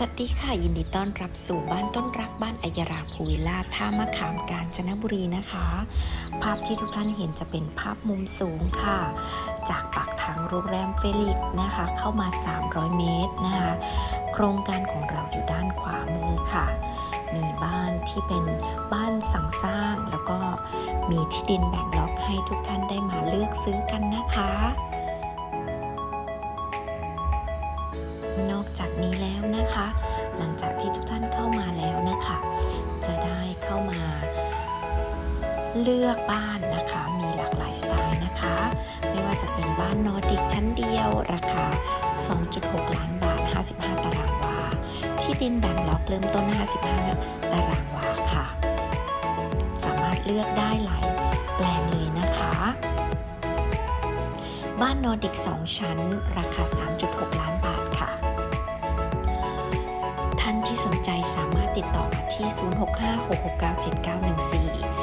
สวัสดีค่ะ ยินดีต้อนรับสู่บ้านต้นรักบ้านอัยราภูวิล่าท่ามะขามกาญจนบุรีนะคะ ภาพที่ทุกท่านเห็นจะเป็นภาพมุมสูงค่ะ จากปากทางโรงแรมเฟลิกนะคะ เข้ามา 300 เมตรนะคะ โครงการของเราอยู่ด้านขวามือค่ะ มีบ้านที่เป็นบ้านสั่งสร้างแล้วก็มีที่ดินแบ่งล็อกให้ทุกท่านได้มาเลือกซื้อกันนะคะ จากนี้แล้วนะคะ หลังจากที่ทุกท่านเข้ามาแล้วนะคะ จะได้เข้ามา เลือกบ้านนะคะ มีหลากหลายสไตล์นะคะ ไม่ว่าจะเป็นบ้านนอร์ดิกชั้นเดียวราคา 2.6 ล้านบาท 55 ตารางวา ที่ดินแบ่งล็อกเริ่มต้น 55 ตารางวาค่ะ สามารถเลือกได้หลายแปลงเลยนะคะบ้านนอร์ดิก 2 ชั้น ราคา 3.6 ล้านบาท สามารถติดต่อมาที่ 0656697914